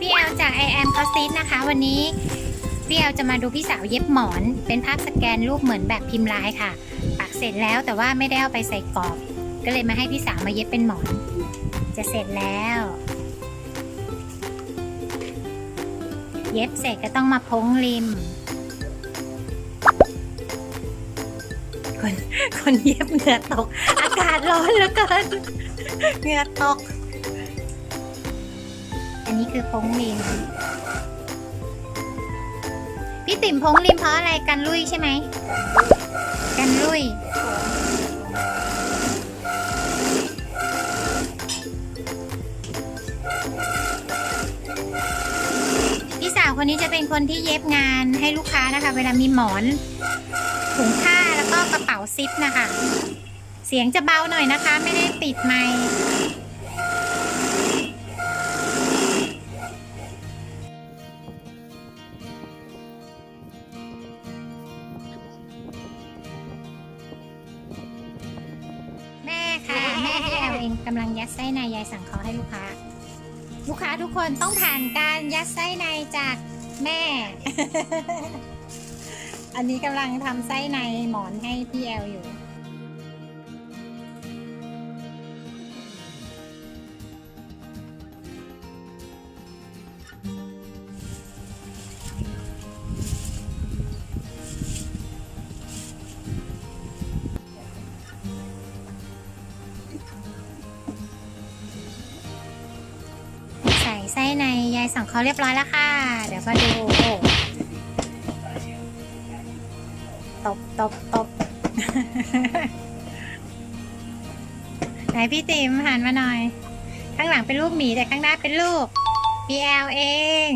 พี่เอสซิสนะคะ วันนี้พี่แอลจะมาดูพี่สาวเย็บหมอน เป็นภาพสแกนรูปเหมือนแบบพิมพ์ลายค่ะ ปักเสร็จแล้วแต่ว่าไม่ได้เอาไปใส่กรอบ ก็เลยมาให้พี่สาวมาเย็บเป็นหมอน จะเสร็จแล้ว เย็บเสร็จก็ต้องมาพ้งริม คนคนเย็บเหงื่อตก อากาศร้อนเหลือเกินเหงื่อตก นนี้คือพ้งริมพี่ติ๋มพ้งริมเพราะอะไรกันลุยใช่ไหมกันลุยพี่สาวคนนี้จะเป็นคนที่เย็บงานให้ลูกค้านะคะ เวลามีหมอนถุงผ้าแล้วก็กระเป๋าซิปนะคะ เสียงจะเบาหน่อยนะคะ ไม่ได้ปิดไมค์ กำลังยัดไส้ในยายสั่งเขาะให้ลูกค้า ลูกค้าทุกคนต้องผ่านการยัดไส้ในจากแม่ อันนี้กำลังทำไส้ในหมอนให้พี่แอลอยู่ ไส้ในยายสั่งเขาเรียบร้อยแล้วค่ะ เดี๋ยวมาดูตบตบตบไหนพี่ติ๋มหันมาหน่อย ข้างหลังเป็นรูปหมีแต่ข้างหน้าเป็นรูป PL เอง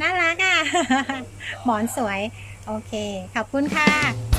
น่ารักอะ หมอนสวย โอเค ขอบคุณค่ะ